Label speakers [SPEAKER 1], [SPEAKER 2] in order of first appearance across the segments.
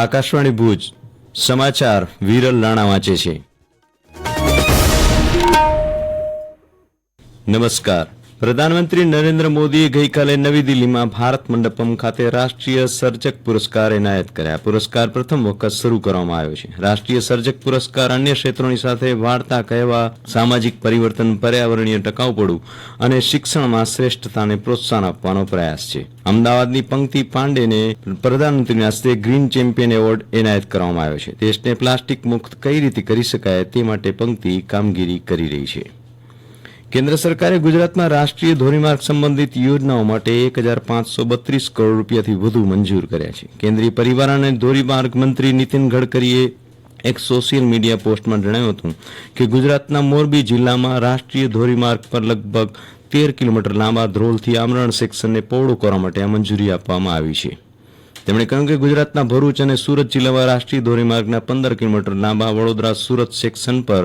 [SPEAKER 1] આકાશવાણી ભુજ સમાચાર વિરલ રાણા વાંચે છે. નમસ્કાર. પ્રધાનમંત્રી નરેન્દ્ર મોદીએ ગઈકાલે નવી દિલ્હીમાં ભારત મંડપમ ખાતે રાષ્ટ્રીય સર્જક પુરસ્કાર એનાયત કર્યા. પુરસ્કાર પ્રથમ વખત શરૂ કરવામાં આવ્યો છે. રાષ્ટ્રીય સર્જક પુરસ્કાર અન્ય ક્ષેત્રોની સાથે વાર્તા કહેવા, સામાજિક પરિવર્તન, પર્યાવરણીય ટકાઉપડું અને શિક્ષણમાં શ્રેષ્ઠતાને પ્રોત્સાહન આપવાનો પ્રયાસ છે. અમદાવાદની પંક્તિ પાંડેને પ્રધાનમંત્રીના હસ્તે ગ્રીન ચેમ્પિયન એવોર્ડ એનાયત કરવામાં આવ્યો છે. દેશને પ્લાસ્ટિક મુક્ત કઈ રીતે કરી શકાય તે માટે પંક્તિ કામગીરી કરી રહી છે. કેન્દ્ર સરકારે ગુજરાતમાં રાષ્ટ્રીય ધોરીમાર્ગ સંબંધિત યોજનાઓ માટે એક હજાર પાંચસો બત્રીસ કરોડ રૂપિયાથી વધુ મંજૂર કર્યા છે. કેન્દ્રીય પરિવાર અને ધોરીમાર્ગ મંત્રી નીતિન ગડકરીએ એક સોશિયલ મીડિયા પોસ્ટમાં જણાવ્યું હતું કે ગુજરાતના મોરબી જિલ્લામાં રાષ્ટ્રીય ધોરીમાર્ગ પર લગભગ તેર કિલોમીટર લાંબા ધ્રોલથી આમરણ સેક્શનને પહોળું કરવા માટે આ મંજૂરી આપવામાં આવી છે. તેમણે કહ્યું કે ગુજરાતના ભરૂચ અને સુરત જિલ્લામાં રાષ્ટ્રીય ધોરીમાર્ગના પંદર કિલોમીટર લાંબા વડોદરા સુરત સેક્શન પર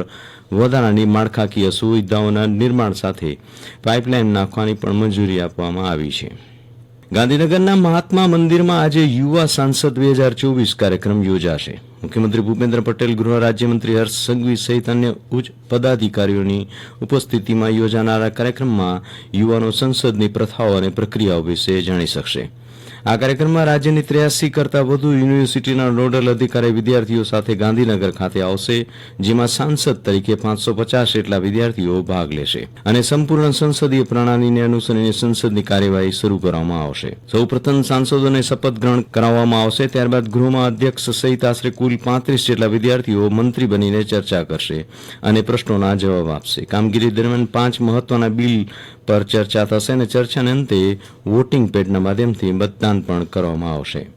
[SPEAKER 1] વધારાની માળખાકીય સુવિધાઓના નિર્માણ સાથે પાઇપલાઇન નાખવાની પણ મંજૂરી આપવામાં આવી છે. ગાંધીનગરના મહાત્મા મંદિરમાં આજે યુવા સાંસદ બે હજાર ચોવીસ કાર્યક્રમ યોજાશે. મુખ્યમંત્રી ભૂપેન્દ્ર પટેલ, ગૃહ રાજ્યમંત્રી હર્ષ સંઘવી સહિત અન્ય ઉચ્ચ પદાધિકારીઓની ઉપસ્થિતિમાં યોજાનારા કાર્યક્રમમાં યુવાનો સંસદની પ્રથાઓ અને પ્રક્રિયાઓ વિશે જાણી શકશે. આ કાર્યક્રમમાં રાજ્યની ત્રેયાસી કરતાં વધુ યુનિવર્સિટીના નોડલ અધિકારી વિદ્યાર્થીઓ સાથે ગાંધીનગર ખાતે આવશે, જેમાં સાંસદ તરીકે પાંચસો પચાસ વિદ્યાર્થીઓ ભાગ લેશે. અને સંપૂર્ણ સંસદીય પ્રણાલીને અનુસરીને સંસદની કાર્યવાહી શરૂ કરવામાં આવશે. સૌપ્રથમ સાંસદોને શપથ ગ્રહણ કરાવવામાં આવશે, ત્યારબાદ ગૃહમાં અધ્યક્ષ સહિત આશરે કુલ પાંત્રીસ જેટલા વિદ્યાર્થીઓ મંત્રી બનીને ચર્ચા કરશે અને પ્રશ્નોના જવાબ આપશે. કામગીરી દરમિયાન પાંચ મહત્વના બિલ પર ચર્ચા થશે અને ચર્ચાને અંતે વોટિંગ પેડના માધ્યમથી મતદાન પણ કરવામાં આવશે.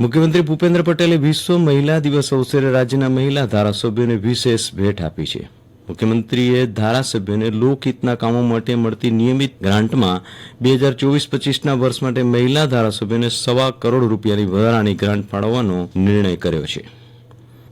[SPEAKER 1] મુખ્યમંત્રી ભૂપેન્દ્ર પટેલે વિશ્વ મહિલા દિવસ અવસરે રાજ્યના મહિલા ધારાસભ્યોને વિશેષ ભેટ આપી છે. મુખ્યમંત્રીએ ધારાસભ્યોને લોકહિતના કામો માટે મળતી નિયમિત ગ્રાન્ટમાં બે હજાર ચોવીસ પચીસના વર્ષ માટે મહિલા ધારાસભ્યોને સવા કરોડ રૂપિયાની વધારાની ગ્રાન્ટ ફાળવવાનો નિર્ણય કર્યો છે.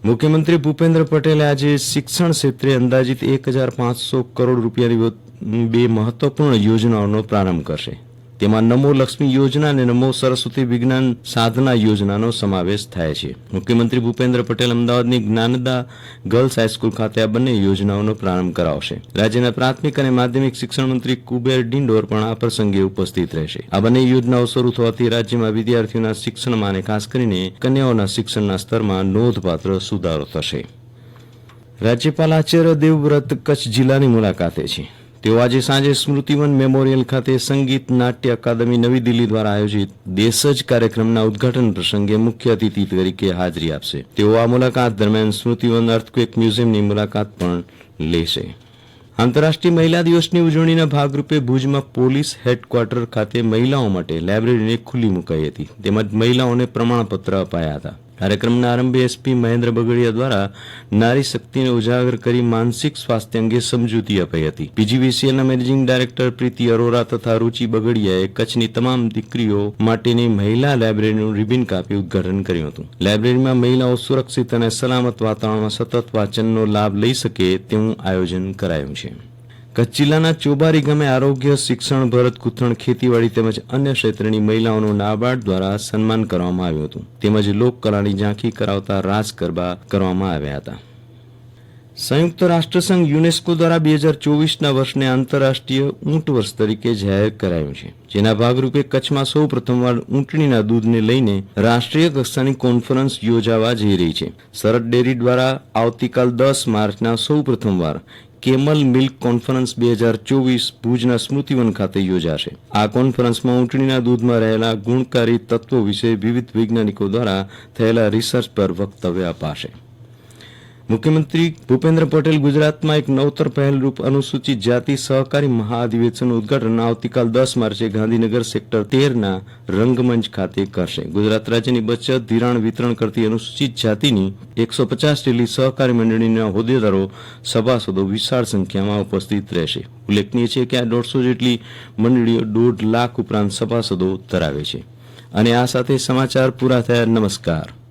[SPEAKER 1] મુખ્યમંત્રી ભૂપેન્દ્ર પટેલે આજે શિક્ષણ ક્ષેત્રે અંદાજિત એક હજાર પાંચસો કરોડ રૂપિયાની બે મહત્વપૂર્ણ યોજનાઓનો પ્રારંભ કરશે. તેમાં નમો લક્ષ્મી યોજના અને નમો સરસ્વતી વિજ્ઞાન સાધના યોજનાનો સમાવેશ થાય છે. મુખ્યમંત્રી ભૂપેન્દ્ર પટેલ અમદાવાદની જ્ઞાનદા ગર્લ્સ હાઈસ્કૂલ ખાતે આ બંને યોજનાઓનો પ્રારંભ કરાવશે. રાજ્યના પ્રાથમિક અને માધ્યમિક શિક્ષણ મંત્રી કુબેર ડિંડોર પણ આ પ્રસંગે ઉપસ્થિત રહેશે. આ બંને યોજનાઓ શરૂ થવાથી રાજ્યમાં વિદ્યાર્થીઓના શિક્ષણમાં અને ખાસ કરીને કન્યાઓના શિક્ષણના સ્તરમાં નોંધપાત્ર સુધારો થશે. રાજ્યપાલ આચાર્ય દેવવ્રત કચ્છ જિલ્લાની મુલાકાતે છે. તેઓ આજે સાંજે સ્મૃતિવન મેમોરિયલ ખાતે સંગીત નાટ્ય અકાદમી નવી દિલ્હી દ્વારા આયોજિત દેશજ કાર્યક્રમના ઉદ્ઘાટન પ્રસંગે મુખ્ય અતિથિ તરીકે હાજરી આપશે. તેઓ આ મુલાકાત દરમિયાન સ્મૃતિવન અર્થક્વેક મ્યુઝિયમની મુલાકાત પણ લેશે. આંતરરાષ્ટ્રીય મહિલા દિવસની ઉજવણીના ભાગરૂપે ભુજમાં પોલીસ હેડક્વાર્ટર ખાતે મહિલાઓ માટે લાયબ્રેરીને ખુલ્લી મુકાઈ હતી. તેમજ મહિલાઓને પ્રમાણપત્ર અપાયા હતા. કાર્યક્રમના આરંભે એસપી મહેન્દ્ર બગડીયા દ્વારા નારી શક્તિને ઉજાગર કરી માનસિક સ્વાસ્થ્ય અંગે સમજૂતી અપાઈ હતી. પીજીવીસીએલના મેનેજિંગ ડાયરેક્ટર પ્રીતિ અરોરા તથા રૂચિ બગડિયાએ કચ્છની તમામ દીકરીઓ માટેની મહિલા લાયબ્રેરીનું રિબિન કાપી ઉદઘાટન કર્યું હતું. લાયબ્રેરીમાં મહિલાઓ સુરક્ષિત અને સલામત વાતાવરણમાં સતત વાંચનનો લાભ લઈ શકે તેવું આયોજન કરાયું છે. કચ્છ જિલ્લાના ચોબારી ગામે આરોગ્ય, શિક્ષણ, ભરત ગૂંથણ ખેતીવાડી તેમજ અન્ય ક્ષેત્રની મહિલાઓનું નાબાર્ડ દ્વારા સન્માન કરવામાં આવ્યું હતું. તેમજ લોકકલાની ઝાંખી કરાવતા રાસ ગરબા કરવામાં આવ્યા હતા. સંયુક્ત રાષ્ટ્રસંઘ યુનેસ્કો દ્વારા બે હજાર ચોવીસના વર્ષને આંતરરાષ્ટ્રીય ઊંટ વર્ષ તરીકે જાહેર કરાયું છે. જેના ભાગરૂપે કચ્છમાં સૌ પ્રથમવાર ઊંટણીના દૂધને લઈને રાષ્ટ્રીય કક્ષાની કોન્ફરન્સ યોજાવા જઈ રહી છે. સરહદ ડેરી દ્વારા આવતીકાલ દસ માર્ચના સૌ પ્રથમવાર કેમલ મિલ્ક કોન્ફરન્સ બે હજાર ચોવીસ ભુજના સ્મૃતિવન ખાતે યોજાશે. આ કોન્ફરન્સમાં ઊંટણીના દૂધમાં રહેલા ગુણકારી તત્વો વિશે વિવિધ વૈજ્ઞાનિકો દ્વારા થયેલા રિસર્ચ પર વક્તવ્ય અપાશે. મુખ્યમંત્રી ભૂપેન્દ્ર પટેલ ગુજરાતમાં એક નવતર પહેલરૂપ અનુસૂચિત જાતિ સહકારી મહાઅધિવેશનનું ઉદઘાટન આવતીકાલ દસ માર્ચે ગાંધીનગર સેક્ટર તેરના રંગમંચ ખાતે કરશે. ગુજરાત રાજ્યની બચત, ધિરાણ વિતરણ કરતી અનુસૂચિત જાતિની એકસો પચાસ જેટલી સહકારી મંડળીના હોદ્દેદારો સભાસદો વિશાળ સંખ્યામાં ઉપસ્થિત રહેશે. ઉલ્લેખનીય છે કે આ દોઢસો જેટલી મંડળીઓ દોઢ લાખ ઉપરાંત સભાસદો ધરાવે છે. અને આ સાથે સમાચાર પૂરા થયા. નમસ્કાર.